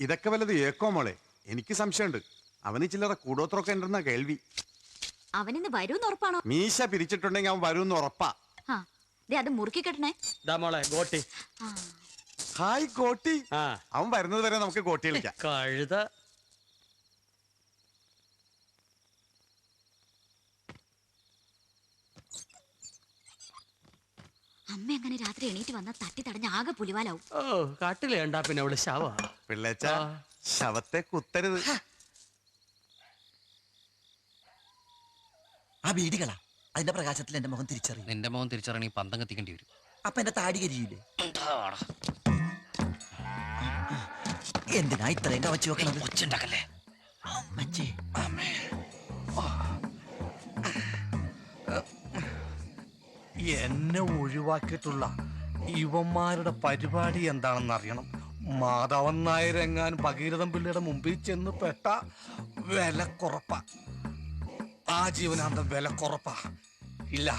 ഇതൊക്കെ വല്ലത് ഏക്കോ മോളെ? എനിക്ക് സംശയമുണ്ട്. അവന് ചില്ലറ കൂടോത്രമൊക്കെ ഉണ്ടെന്ന കേൾവി. അവനിന്ന് വരൂന്ന് ഉറപ്പാണോ? മീശ പിരിച്ചിട്ടുണ്ടെങ്കിൽ അവൻ വരും ഉറപ്പാ. ആ ദേ അത് മുറുക്കി കെട്ടണേ. ദാ മോളെ ഗോട്ടി. ആ. ഹായ് കോട്ടി ആ. അവൻ വരുന്നത് വരെ നമുക്ക് കോട്ടി കളിക്കാം. കഴുത അമ്മ അങ്ങനെ രാത്രി വന്നാൽ വന്ന തട്ടി തടഞ്ഞ ആകെ പുലിവാലാവും. ഓ കാട്ടിലെ കണ്ടാ പിന്നെ അവൾ ശവ. പിള്ളേച്ച ആ. ശവത്തെ കുത്തരുത്. ആ ബീഡികളാ. അതിന്റെ പ്രകാശത്തിൽ എന്റെ മുഖം തിരിച്ചറിയും. നിന്റെ മോൻ ഈ പന്തം കത്തിക്കേണ്ടി വരും. അപ്പൊ എന്റെ താടി കരിയില്ലേ എന്തിനാ ഇത്രയും കവച്ചു വെക്കണത്? ഒച്ചുണ്ടാക്കല്ലേ അമ്മച്ചേ. എന്നെ ഒഴിവാക്കിയിട്ടുള്ള ഇവന്മാരുടെ പരിപാടി എന്താണെന്ന് അറിയണം മാധവൻ നായർ എങ്ങാൻ ഭഗീരഥൻ പിള്ളയുടെ മുമ്പിൽ ചെന്ന് പെട്ട വില കുറപ്പ ആ ജീവനാന്തം വില കുറപ്പ ഇല്ല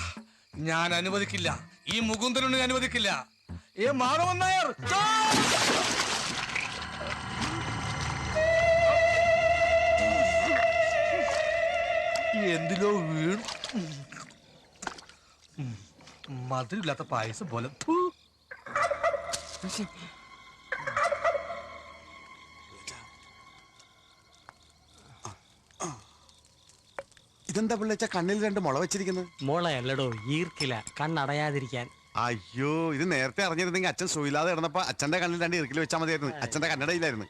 ഞാൻ അനുവദിക്കില്ല ഈ മുകുന്ദനുണ്ണി അനുവദിക്കില്ല ഏ മാധവൻ നായർ എന്തിലോ വീണു മധുരമില്ലാത്ത പായസം പോലെ ഇതെന്താ പിള്ളച്ച കണ്ണിൽ രണ്ട് മുള വെച്ചിരിക്കുന്നത്? മുളയല്ലടോ ഈർക്കില. കണ്ണടയാതിരിക്കാൻ. അയ്യോ ഇത് നേരത്തെ അറിഞ്ഞിരുന്നെങ്കിൽ അച്ഛൻ സുയില്ലാതെ കിടന്നപ്പോ അച്ഛന്റെ കണ്ണിൽ രണ്ട് ഈർക്കിൽ വെച്ചാൽ മതിയായിരുന്നു. അച്ഛന്റെ കണ്ണടയിലായിരുന്നു.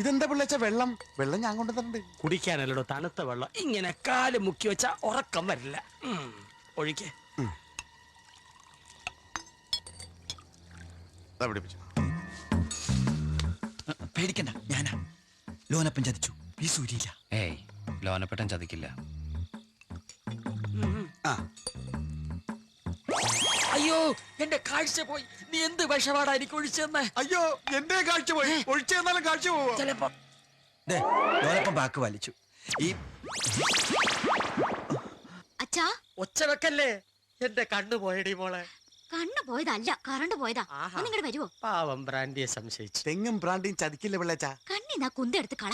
ഇതെന്താ പിള്ളച്ച വെള്ളം? വെള്ളം ഞാൻ കൊണ്ടുവന്നിട്ടുണ്ട് കുടിക്കാനല്ലടോ തണുത്ത വെള്ളം. ഇങ്ങനെ കാൽ മുക്കി വെച്ചാ ഉറക്കം വരില്ല. ഒഴിക്ക്. പിടിപ്പിച്ചു. പേടിക്കണ്ട ഞാനാ. ലോനപ്പൻ ചതിച്ചു. ഈ സൂര്യയില്ല. ഏയ് ലോനപ്പെട്ടൻ ചതിക്കില്ല. ആ. അയ്യോ എന്റെ കാഴ്ച പോയി. നീ എന്ത് വിഷപാടാ എനിക്ക് ഒഴിച്ചെന്ന്? അയ്യോ എന്റെ കാഴ്ച പോയി. ഒഴിച്ചെന്നാലും കാഴ്ച പോവോ ചിലപ്പോ. ദേ, ലോനപ്പൻ ബാക്ക് വലിച്ചു ഈ അച്ഛാ? ഒച്ച വെക്കല്ലേ? എന്റെ കണ്ണു പോയടി മോളെ. പോയതല്ല കറണ്ട് പോയതാ. നിങ്ങടെ വരുവോ? പാവം ബ്രാൻഡിയെ സംശയിച്ചു. തെങ്ങും ബ്രാൻഡിയും ചതിക്കില്ല പിള്ളേച്ച? കണ്ണിന്നാ കുന്തെടുത്ത് കള.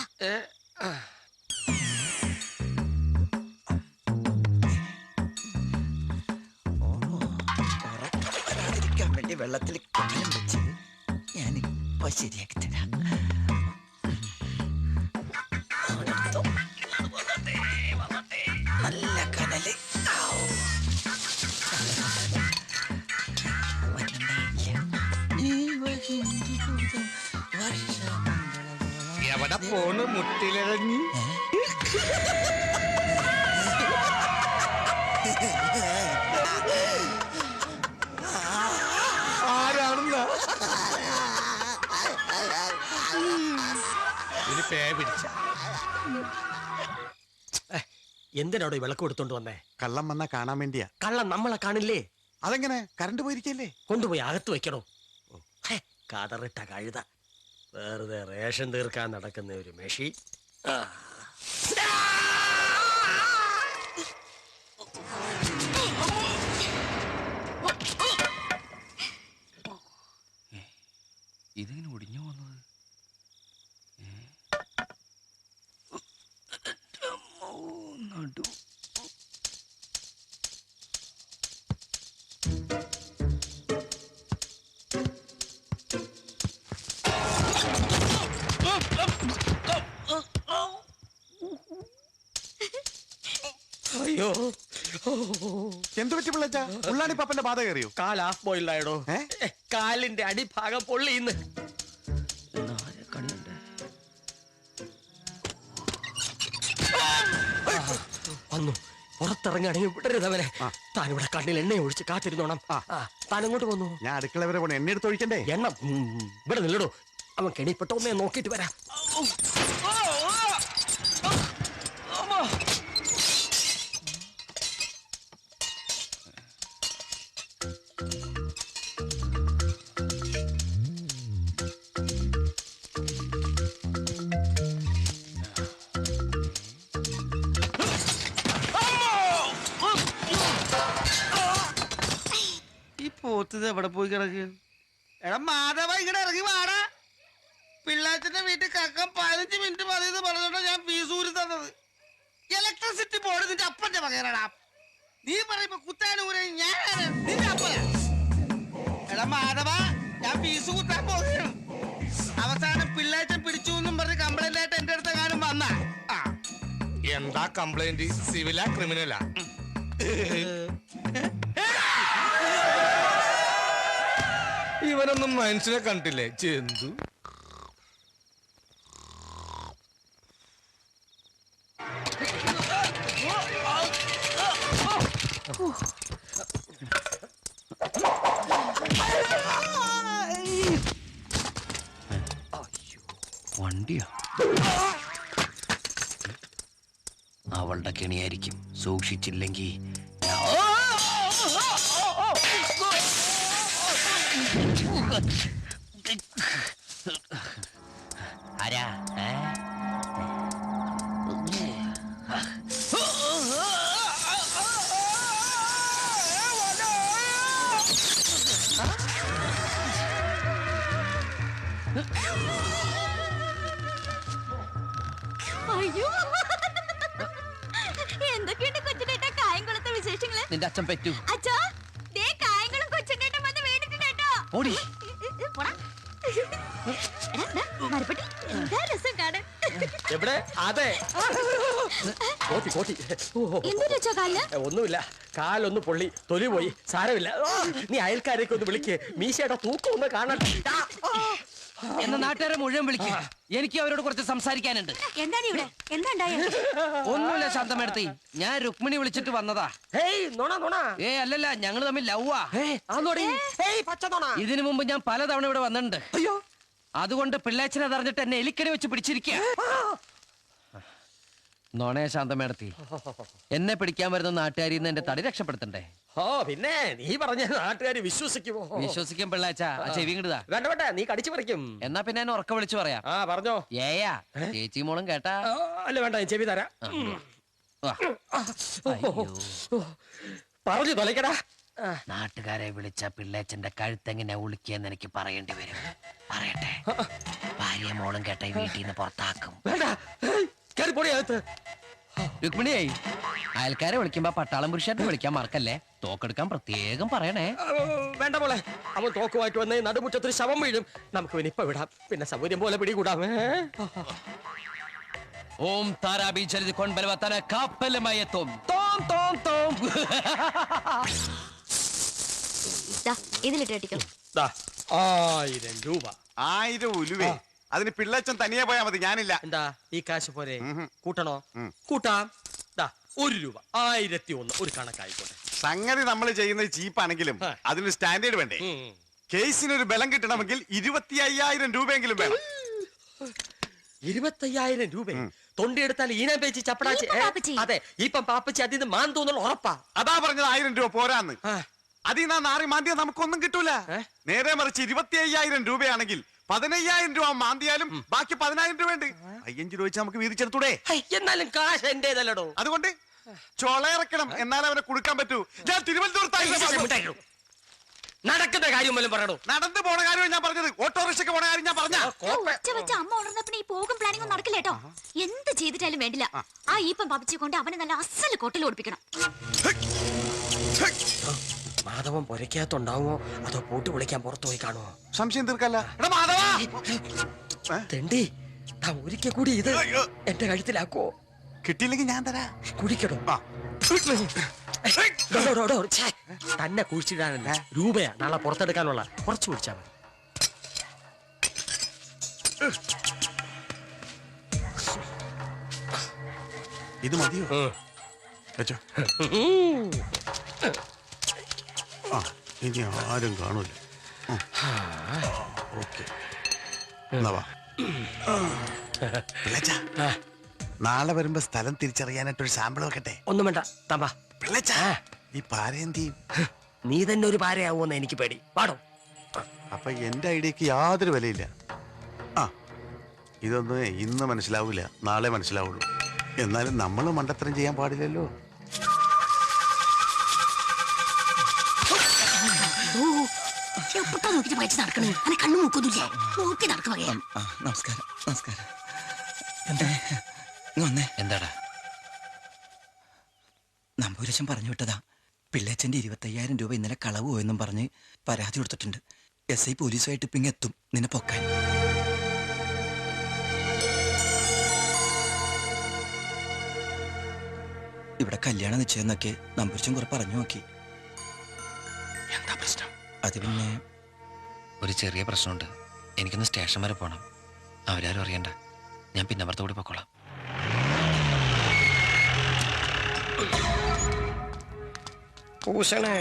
വെള്ളത്തിൽ കാലം വെച്ച് ഞാൻ ഇപ്പൊ ശരിയാക്കി തരാം. വർഷമണ്ഡലം. മുട്ടിലിറങ്ങി. ആരാണെന്ന? ഇനി പേ പിടിച്ച. എന്തിനാടോ ഈ വിളക്ക് കൊടുത്തോണ്ട് വന്നേ? കള്ളം വന്നാ കാണാൻ വേണ്ടിയാ. കള്ളം നമ്മളെ കാണില്ലേ? അതെങ്ങനെ? കറണ്ട് പോയിരിക്കല്ലേ? കൊണ്ടുപോയി അകത്ത് വെക്കണോ? ഹേ, കതറിട്ട കഴുത. വെറുതെ റേഷൻ തീർക്കാൻ നടക്കുന്ന ഒരു മെഷി ആ. ഇതിങ്ങനെ ഒടിഞ്ഞു വന്നത് പറ്റി ഉള്ളാണി പപ്പന്റെ ബാധ കയറിയോ? കാൽ ഹാഫ് കാലിന്റെ അടിഭാഗം പൊള്ളിയിന്ന്. വന്നു. പുറത്തിറങ്ങാണെങ്കിൽ വിടരുതവനെ താൻ ഇവിടെ കണ്ണിൽ എണ്ണ ഒഴിച്ച് കാത്തിരുന്നോണം. താൻ എങ്ങോട്ട് വന്നു. ഞാൻ അടുക്കള വരെ പോണേ. എണ്ണ എടുത്ത് ഒഴിക്കണ്ടേ? എണ്ണ ഇവിടെ നില്ലടോ. അവൻ കെണിപ്പെട്ട ഒന്നേ നോക്കിയിട്ട് വരാം. പോത്തത് എവിടെ പോയി കിടക്ക്? എടാ മാധവ ഇങ്ങനെ ഇറങ്ങി വാടാ. പിള്ളാച്ചന്റെ വീട്ടിൽ കക്കം പതിനഞ്ച് മിനിറ്റ് മതി എന്ന് പറഞ്ഞോണ്ടാ ഞാൻ ഫീസൂരി തന്നത്. ഇലക്ട്രിസിറ്റി ബോർഡ് നിന്റെ അപ്പന്റെ പകരടാ. നീ പറയുമ്പോ കുത്താനൂരെ ഞാൻ? നിന്റെ അപ്പനാ. എടാ മാധവ ഞാൻ ഫീസ് കുത്താൻ പോകുകയാണ് അവസാനം പിള്ളാച്ചൻ പിടിച്ചു എന്നും പറഞ്ഞ് കംപ്ലൈന്റ് ആയിട്ട് എന്റെ അടുത്ത് കാണും വന്ന? എന്താ കംപ്ലൈന്റ് സിവിലാ ക്രിമിനലാ ഇവനൊന്നും മനുഷ്യനെ കണ്ടില്ലേ? ചെന്തു. വണ്ടിയാ. അവളുടെ കെണിയായിരിക്കും സൂക്ഷിച്ചില്ലെങ്കിൽ ആരാ? അയ്യോ. എന്തൊക്കെയുണ്ട് കൊച്ചിനേട്ടാ കായംകുളത്തെ വിശേഷങ്ങൾ? നിന്റെ അച്ഛൻ പറ്റൂ. അച്ഛാ ദേ കായംകുളം കൊച്ചിനേട്ടൻ വന്ന് വീണിട്ടുണ്ട് കേട്ടോ. ഓടി. എവിടെ? അതെ. കോട്ടി കോട്ടി ഒന്നുമില്ല. കാലൊന്ന് പൊള്ളി തൊലി പോയി സാരമില്ല. നീ അയൽക്കാരേക്ക് ഒന്ന് വിളിക്ക്. മീശയുടെ തൂക്കം ഒന്ന് കാണട്ടെ. ആ. എന്ന നാട്ടുകാരെ മുഴുവൻ വിളിക്കുക എനിക്ക് അവരോട് കുറച്ച് സംസാരിക്കാനുണ്ട്. എന്താണ് ഇവിടെ? ഒന്നുമില്ല ശാന്തമേടത്തി. ഞാൻ രുക്മിണി വിളിച്ചിട്ട് വന്നതാ. ഹേയ് നോണ നോണ. ഏ അല്ലല്ല ഞങ്ങൾ തമ്മിൽ ലവ്വാ ഹേയ് പച്ച നോണ. ഇതിനു മുമ്പ് ഞാൻ പലതവണ ഇവിടെ വന്നിട്ടുണ്ട്. അയ്യോ. അതുകൊണ്ട് പിള്ളേച്ചനെ അതറിഞ്ഞിട്ട് എന്നെ എലിക്കണി വെച്ച് പിടിച്ചിരിക്കുക നോണേ ശാന്തമേടത്തി. എന്നെ പിടിക്കാൻ വരുന്ന നാട്ടുകാരിൽ നിന്ന് എന്റെ തടി രക്ഷപ്പെടുത്തണ്ടേ? ഓ പിന്നെ നീ പറഞ്ഞ നാട്ടുകാരി വിശ്വസിക്കുമോ? വിശ്വസിക്കും പിള്ളാച്ചാ. ആ ചെവി കിടുതാ വേണ്ട വേണ്ട നീ കടിച്ചു പറിക്കും. എന്നാ പിന്നെ എന്നെ ഉറക്ക വിളിച്ചു പറയാ. ആ പറഞ്ഞോ. ഏയാ ചേച്ചി മോളും കേട്ടാ. ആ, അല്ല വേണ്ട ഞാൻ ചെവി തരാ. അയ്യോ. പറഞ്ഞു തൊലക്കടാ. ആ, നാട്ടുകാരെ വിളിച്ച പിള്ളേച്ചന്റെ കഴുത്തെങ്ങനെ ഉളുക്കിയെന്ന് എനിക്ക് പറയേണ്ടി വരും. പറയട്ടെ. ഭാര്യ മോളും കേട്ട ഈ വീട്ടിൽ നിന്ന് പുറത്താക്കും. വേണ്ട. ഹേയ്, കേറി പോടി അകത്ത്. രുക്മിണിയായി. അയൽക്കാരെ വിളിക്കുമ്പോ പട്ടാളം പുരുഷായിട്ട് വിളിക്കാൻ മറക്കല്ലേ? തോക്കെടുക്കാൻ പ്രത്യേകം പറയണേ. വേണ്ട പോലെ അവൻ തോക്കുമായിട്ട് വന്ന് നടുമുറ്റത്തൊരു ശവം വീഴും. നമുക്ക് ഇവനെ ഇപ്പൊ വിടാം. പിന്നെ സൗകര്യം പോലെ പിടികൂടാം? ഓം താരാബി ചരിത് കൊൺബലവത്തന കാപ്പലുമയത്തും തോം തോം തോം. ദാ, ഇതിലിട്ട് ആയിരം രൂപ. ആയിരം ഉലുവേ. അതിന് പിള്ളച്ചൻ തനിയെ പോയാ മതി ഞാനില്ല. എന്താ ഈ കാശ് പോരെ. കൂട്ടണോ. കൂട്ടാം. ദാ ഒരു രൂപ. ആയിരത്തി ഒന്ന് ഒരു കണക്കായിക്കോട്ടെ. സംഗതി നമ്മൾ ചെയ്യുന്ന ചീപ്പാണെങ്കിലും. അതിന് സ്റ്റാൻഡേർഡ് വേണ്ടേ? കേസിനൊരു കേസിന് ഒരു ബലം കിട്ടണമെങ്കിൽ ഇരുപത്തി അയ്യായിരം രൂപയെങ്കിലും വേണം. ഇരുപത്തയ്യായിരം രൂപ? തൊണ്ടിയെടുത്താൽ ഈനം പേച്ചി ചപ്പടാച്ചി? അതെ ഇപ്പം പാപ്പച്ചി അതിന് നിന്ന് മാൻ തോന്നുന്നു ഉറപ്പാ. അതാ പറഞ്ഞത് ആയിരം രൂപ പോരാന്ന്. അതിൽ നിന്നാ നാറി മാന്തിയാ നമുക്കൊന്നും കിട്ടൂല. നേരെ മറിച്ച് ഇരുപത്തി അയ്യായിരം രൂപയാണെങ്കിൽ പതിനയ്യായിരം രൂപ മാന്തിയാലും ബാക്കി പതിനായിരം രൂപ ഉണ്ട് അയ്യഞ്ച് രൂപ വെച്ച് നമുക്ക് വീതിച്ചെടുത്തൂടെ? ഹൈ, എന്നാലും കാശ് എന്റേതല്ലടോ. അതുകൊണ്ട് ചൊളയിറക്കണം എന്നാലേ അവനെ കുടുക്കാൻ പറ്റൂ. ഞാൻ തിരുവനന്തപുരത്തായിരുന്നു നടക്കുന്ന കാര്യം പോലും പറയണോ നടന്നു പോണ കാര്യം ഞാൻ പറഞ്ഞത്. ഓട്ടോറിക്ഷയ്ക്ക് പോണ കാര്യം ഞാൻ പറഞ്ഞ വെച്ച അമ്മ ഉണർന്നപ്പോ ഈ പോകും പ്ലാനിംഗ് ഒന്നും നടക്കില്ല കേട്ടോ. എന്ത് ചെയ്തിട്ടാലും വേണ്ടില്ല. ആ. ഈപ്പം പപ്പിച്ചു കൊണ്ട് അവനെ നല്ല അസൽ കൊട്ടിൽ ഓടിപ്പിക്കണം മാധവൻ പൊരയ്ക്കകത്തുണ്ടാവുമോ? അതോ പൂട്ട് വിളിക്കാൻ പുറത്തു പോയി കാണുമോ? സംശയം തീർക്കല്ല? തെണ്ടി താ ഒരിക്കൽ കൂടി ഇത് എന്റെ കഴുത്തിലാക്കോ? കിട്ടിയില്ലെങ്കിൽ ഞാൻ തരാ. കുടിക്കണോ? തന്നെ കുഴിച്ചിടാനല്ല. രൂപയാ നാളെ പുറത്തെടുക്കാനുള്ള. കുറച്ച് കുടിച്ചാ മതി. ഇത് മതിയോ? വെച്ചോ. ആ ഇനി ആരും കാണൂല. ഓക്കെ. നാളെ വരുമ്പോ സ്ഥലം തിരിച്ചറിയാനായിട്ടൊരു സാമ്പിൾ വെക്കട്ടെ? ഒന്നും വേണ്ട. തമ്പാ പിള്ളച്ച. ഈ പാരേന്തി നീ തന്നെ ഒരു പാരയാവുമെന്ന് എനിക്ക് പേടി. പാടോ അപ്പൊ എന്റെ ഐഡിയക്ക് യാതൊരു വിലയില്ല. ആ ഇതൊന്നും ഇന്ന് മനസ്സിലാവൂല. നാളെ മനസ്സിലാവുള്ളൂ. എന്നാലും നമ്മൾ മണ്ടത്തരം ചെയ്യാൻ പാടില്ലല്ലോ. നടക്കണേ? അല്ലെ കണ്ണു മൂക്കൊന്നുമില്ലേ? നോക്കി നടക്കുക നമസ്കാരം നമസ്കാരം. എന്താ? ഇങ്ങ് വന്നേ. എന്താടാ? നമ്പൂരശൻ പറഞ്ഞു വിട്ടതാ. പിള്ളേച്ചന്റെ ഇരുപത്തയ്യായിരം രൂപ ഇന്നലെ കളവ് പോയെന്നും പറഞ്ഞ് പരാതി കൊടുത്തിട്ടുണ്ട്. എസ് ഐ പോലീസുമായിട്ട് ഇപ്പം എത്തും. നിന്നെ പൊക്കാൻ. ഇവിടെ കല്യാണം നിശ്ചയം എന്നൊക്കെ നമ്പൂരച്ചൻ കുറെ പറഞ്ഞു നോക്കി. എന്താ പ്രശ്നം? അത് പിന്നെ ഒരു ചെറിയ പ്രശ്നമുണ്ട്. എനിക്കൊന്ന് സ്റ്റേഷൻ വരെ പോകണം അവരാരും അറിയണ്ട. ഞാൻ പിന്നെ അവർത്ത കൂടി പൊക്കോളാം. ഭൂഷണേ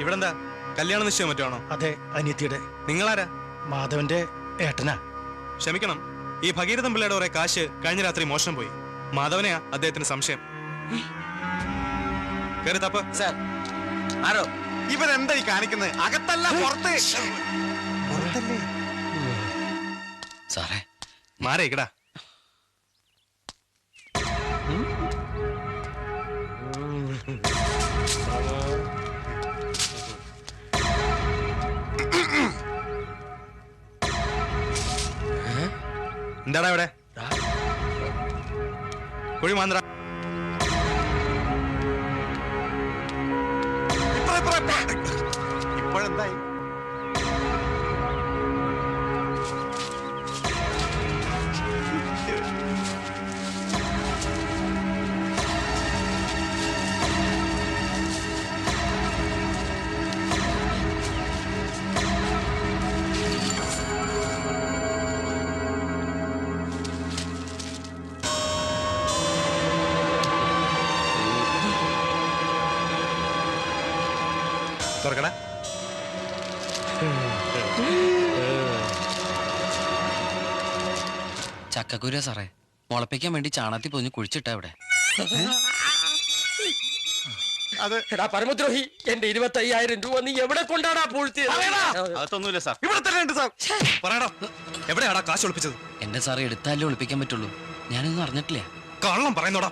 ഇവിടെന്താ? കല്യാണം കല്യാണ നിശ്ചയം മറ്റാണോ അതെ അനിയത്തിയുടെ. നിങ്ങളാരാ? മാധവന്റെ ഏട്ടനാ. ക്ഷമിക്കണം. ഈ ഭഗീരഥൻ പിള്ളയുടെ കുറെ കാശ് കഴിഞ്ഞ രാത്രി മോഷണം പോയി. മാധവനെയാ അദ്ദേഹത്തിന് സംശയം. കയറി തപ്പ്. സാർ ആരോ? എന്താ ഈ കാണിക്കുന്നത് അകത്തല്ല പുറത്ത്. പുറത്തല്ലേ? സാറേ. മാറേ ഇക്കടാ. എന്താടാ ഇവിടെ? കുഴി മാന്ത്ര late. ചക്കക്കുര സാറേ. മുളപ്പിക്കാൻ വേണ്ടി ചാണത്തി പൊതിഞ്ഞ് കുഴിച്ചിട്ട ഇവിടെ. അത് എടാ പരമദ്രോഹി എന്റെ ഇരുപത്തയ്യായിരം രൂപ നീ എവിടെ കൊണ്ടാടാ പൂഴ്ത്തിയത്? അകത്തൊന്നുമില്ല സാർ. ഇവിടെ തന്നെ ഉണ്ട് സാർ. പറയടാ എവിടെയാടാ കാശ് ഒളിപ്പിച്ചത്? എന്റെ സാറേ എടുത്താലേ ഒളിപ്പിക്കാൻ പറ്റുള്ളൂ. ഞാനൊന്നും അറിഞ്ഞിട്ടില്ല. കള്ളം പറയുന്നോടാ.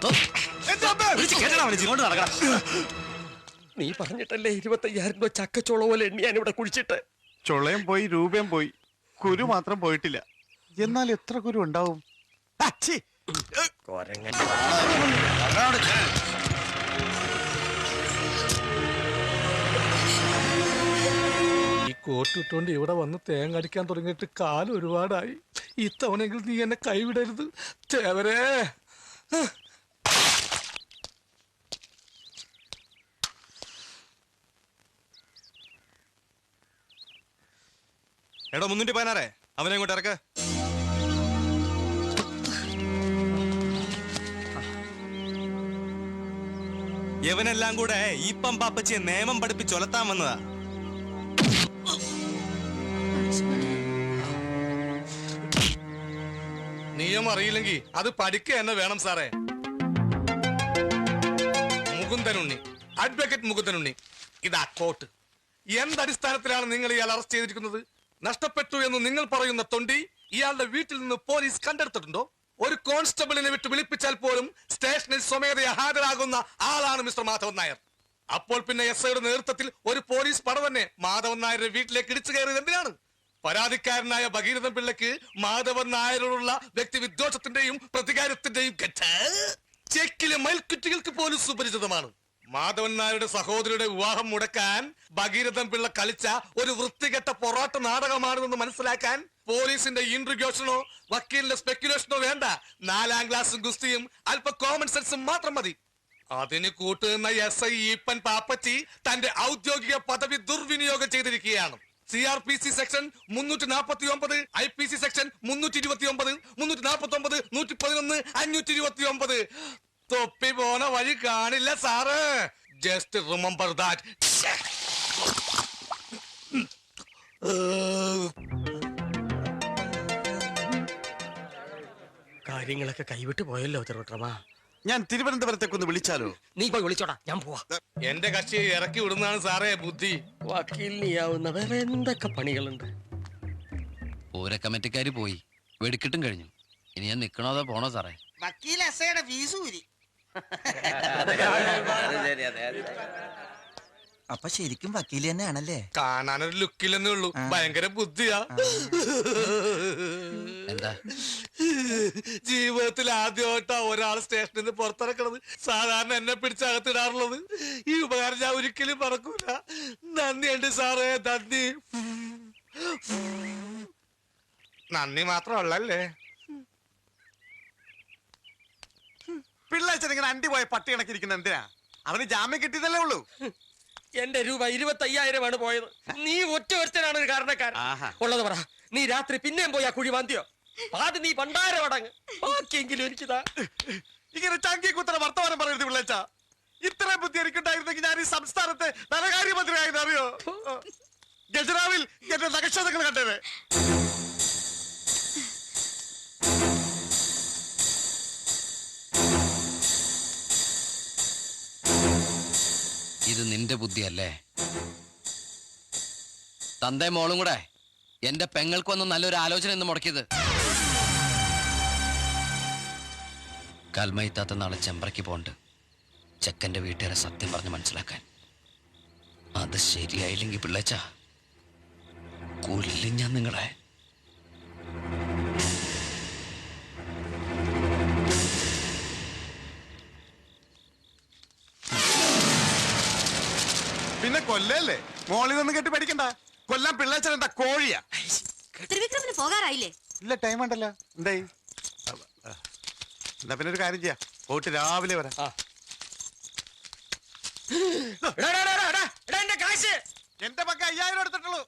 നീ പറഞ്ഞിട്ടല്ലേ ഇരുപത്തയ്യായിരം രൂപ ചക്കച്ചോള പോലെ എണ്ണി ഞാൻ ഇവിടെ കുഴിച്ചിട്ട്? ചുളയും പോയി രൂപയും പോയി. കുരു മാത്രം പോയിട്ടില്ല. എന്നാൽ എത്ര കുരു ഉണ്ടാവും? ഈ കോട്ടിട്ടുകൊണ്ട് ഇവിടെ വന്ന് തേങ്ങ അടിക്കാൻ തുടങ്ങിയിട്ട് കാലം ഒരുപാടായി. ഇത്തവണെങ്കിലും നീ എന്നെ കൈവിടരുത്. തേവരേ. എടോ മുന്നൂറ്റി പതിനാറേ അവനെ ഇങ്ങോട്ട് ഇറക്ക്. യവനെല്ലാം കൂടെ ഈപ്പം പാപ്പച്ചിയെ നിയമം പഠിപ്പിച്ച് ഒലത്താൻ വന്നതാ. നിയമം അറിയില്ലെങ്കിൽ അത് പഠിക്കുക തന്നെ വേണം സാറേ. മുകുന്ദനുണ്ണി അഡ്വക്കേറ്റ് മുകുന്ദനുണ്ണി. ഇതാ കോട്ട് എന്തടിസ്ഥാനത്തിലാണ് നിങ്ങൾ ഇയാൾ അറസ്റ്റ് ചെയ്തിരിക്കുന്നത്? നഷ്ടപ്പെട്ടു എന്ന് നിങ്ങൾ പറയുന്ന തൊണ്ടി ഇയാളുടെ വീട്ടിൽ നിന്ന് പോലീസ് കണ്ടെടുത്തിട്ടുണ്ടോ? ഒരു കോൺസ്റ്റബിളിനെ വിട്ട് വിളിപ്പിച്ചാൽ പോലും സ്റ്റേഷനിൽ സ്വമേധയാ ഹാജരാകുന്ന ആളാണ് മിസ്റ്റർ മാധവൻ നായർ. അപ്പോൾ പിന്നെ എസ് ഐയുടെ നേതൃത്വത്തിൽ ഒരു പോലീസ് പട തന്നെ മാധവൻ നായരുടെ വീട്ടിലേക്ക് ഇടിച്ചു കയറിയത് എന്തിനാണ്? പരാതിക്കാരനായ ഭഗീരഥൻ പിള്ളയ്ക്ക് മാധവൻ നായരോടുള്ള വ്യക്തി വിദ്വേഷത്തിന്റെയും പ്രതികാരത്തിന്റെയും ചെക്കിലെ മൽക്കുറ്റികൾക്ക് പോലും സുപരിചിതമാണ്. മാധവൻ നായരുടെ സഹോദരിയുടെ വിവാഹം മുടക്കാൻ ഭഗീരഥൻ പിള്ള കളിച്ച ഒരു വൃത്തികെട്ട പൊറാട്ട നാടകമാണെന്ന് മനസ്സിലാക്കാൻ പോലീസിന്റെ ഇൻട്രിഗ്യൂഷനോ വക്കീലിന്റെ സ്പെക്യുലേഷനോ വേണ്ട. നാലാം ക്ലാസ്സും ഗുസ്തിയും അല്പ കോമൺ സെൻസും മാത്രം മതി. അതിന് കൂട്ടുന്ന എസ് ഐ ഈപ്പൻ പാപ്പച്ചി തന്റെ ഔദ്യോഗിക പദവി ദുർവിനിയോഗം ചെയ്തിരിക്കുകയാണ്. C R P C section മുന്നൂറ്റി നാൽപ്പത്തി ഒമ്പത് ഐ പി സി സെക്ഷൻ മുന്നൂറ്റി ഇരുപത്തി ഒമ്പത് മുന്നൂറ്റി നാൽപ്പത്തി ഒമ്പത് നൂറ്റി പതിനൊന്ന് അഞ്ഞൂറ്റി ഇരുപത്തി ഒമ്പത് തൊപ്പി പോണ വഴി കാണില്ല സാറ്. ജസ്റ്റ് റിമെമ്പർ ദാറ്റ് കാര്യങ്ങളൊക്കെ കൈവിട്ട് പോയല്ലോ തിരുവട്ടമാ ഞാൻ തിരുവനന്തപുരത്തേക്ക് ഒന്ന് വിളിച്ചാലോ? നീ പോയി വിളിച്ചോടാ ഞാൻ പോവാ. എന്റെ കക്ഷി ഇറക്കി വിടുന്നതാണ് സാറേ ബുദ്ധി. വക്കീലിനിയാവുന്ന വേറെ എന്തൊക്കെ പണികളുണ്ട്? പൂര കമ്മിറ്റിക്കാർ പോയി. വെടിക്കിട്ടും കഴിഞ്ഞു. ഇനി ഞാൻ നിക്കണോ അതോ പോണോ സാറേ? വക്കീൽ അസയുടെ ഫീസ് ഊരി അപ്പൊ ശരിക്കും വക്കീൽ തന്നെയാണല്ലേ? കാണാനൊരു ലുക്കില്ലെന്നേ ഉള്ളൂ. ഭയങ്കര ബുദ്ധിയാ. എന്താ? ജീവിതത്തിൽ ആദ്യമായിട്ടാ ഒരാൾ സ്റ്റേഷനിൽ നിന്ന് പുറത്തിറക്കണത്. സാധാരണ എന്നെ പിടിച്ചകത്തിടാറുള്ളത് ഈ ഉപകാരം ഞാൻ ഒരിക്കലും മറക്കൂല. നന്ദിയുണ്ട് സാറേ നന്ദി. നന്ദി മാത്രമല്ലേ പിള്ളേച്ചൻ ഇങ്ങനെ അണ്ടി പോയ പട്ടി കണക്കിരിക്കുന്ന എന്തിനാ? അവന് ജാമ്യം കിട്ടിയതല്ലേ ഉള്ളൂ. എന്റെ രൂപ ഇരുപത്തി അയ്യായിരമാണ് പോയത്. നീ ഒറ്റ ഒരുത്തനാണ് ഒരു കാരണക്കാരൻ. ഉള്ളത് പറ. നീ രാത്രി പിന്നെയും പോയി ആ കുഴി മാന്തിയോ ആദ്യം നീ പണ്ടാരമടങ്ങ് ബാക്കിയെങ്കിലും എനിക്കിതാ. ഇങ്ങനെ ചങ്കി കുത്തറ വർത്തമാനം പറയരുത് പിള്ളേച്ച. ഇത്ര ബുദ്ധി എനിക്കുണ്ടായിരുന്നെങ്കിൽ ഞാൻ ഈ സംസ്ഥാനത്തെ ധനകാര്യമന്ത്രിയായിരുന്നു അറിയോ? ഗജറാവിൽ എന്റെ നക്ഷത്രങ്ങൾ കണ്ടത്. ഇത് നിന്റെ ബുദ്ധിയല്ലേ? തന്തേ മോളും കൂടെ എന്റെ പെങ്ങൾക്ക് വന്ന നല്ലൊരു ആലോചന എന്ന് മുടക്കിയത്. കൽമയിത്താത്ത നാളെ ചെമ്പ്രയ്ക്ക് പോണ്ട് ചെക്കന്റെ വീട്ടുകാരെ സത്യം പറഞ്ഞ് മനസ്സിലാക്കാൻ. അത് ശരിയായില്ലെങ്കിൽ പിള്ളച്ച കൊല്ലും ഞാൻ നിങ്ങളെ. പിന്നെ കൊല്ലല്ലേ? മോളിൽ നിന്ന് കെട്ടി പഠിക്കണ്ട. കൊല്ലം പിള്ളേച്ചൻ എന്താ കോഴിയാ? ത്രിവിക്രമിന് പോകാറായില്ലേ? ഇല്ല ടൈം ഉണ്ടല്ലോ. എന്തായി? എന്നാ പിന്നെ ഒരു കാര്യം ചെയ്യാ. പോയിട്ട് രാവിലെ വരാം. എന്റെ പക്ക അയ്യായിരം എടുത്തിട്ടുള്ളൂ.